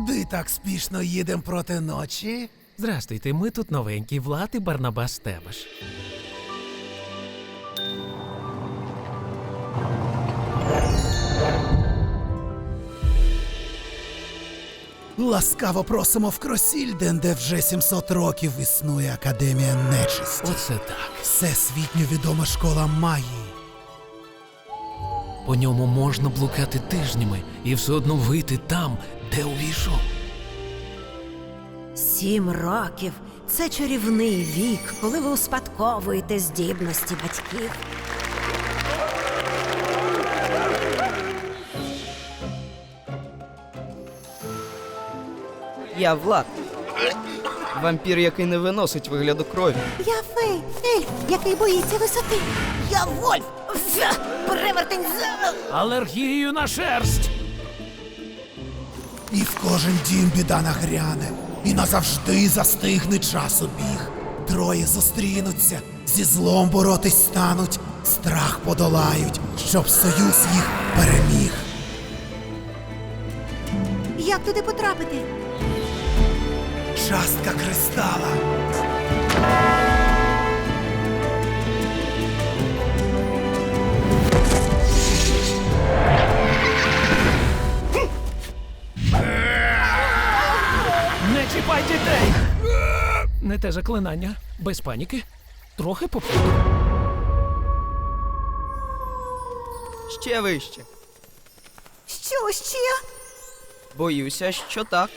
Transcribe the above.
Куди так спішно їдем проти ночі? Здрастуйте, ми тут новенькі, Влад і Барнабас Тебеш. Ласкаво просимо в Кросільден, де вже 700 років існує Академія нечисті. Оце так. Всесвітньо відома школа магії. По ньому можна блукати тижнями і все одно вийти там, де увійшов. Сім років це чарівний вік, коли ви успадковуєте здібності батьків. Я Влад. Вампір, який не виносить вигляду крові. Я фей, ельф, який боїться висоти. Я вольф, фя, перевертень з... Алергією на шерсть! І в кожен дім біда нагряне, і назавжди застигне час обіг. Троє зустрінуться, зі злом боротись стануть, страх подолають, щоб союз їх переміг. Як туди потрапити? Частка кристала. Не чіпай дітей! Не те заклинання. Без паніки. Трохи попуту. Ще вище. Що ще? Боюся, що так.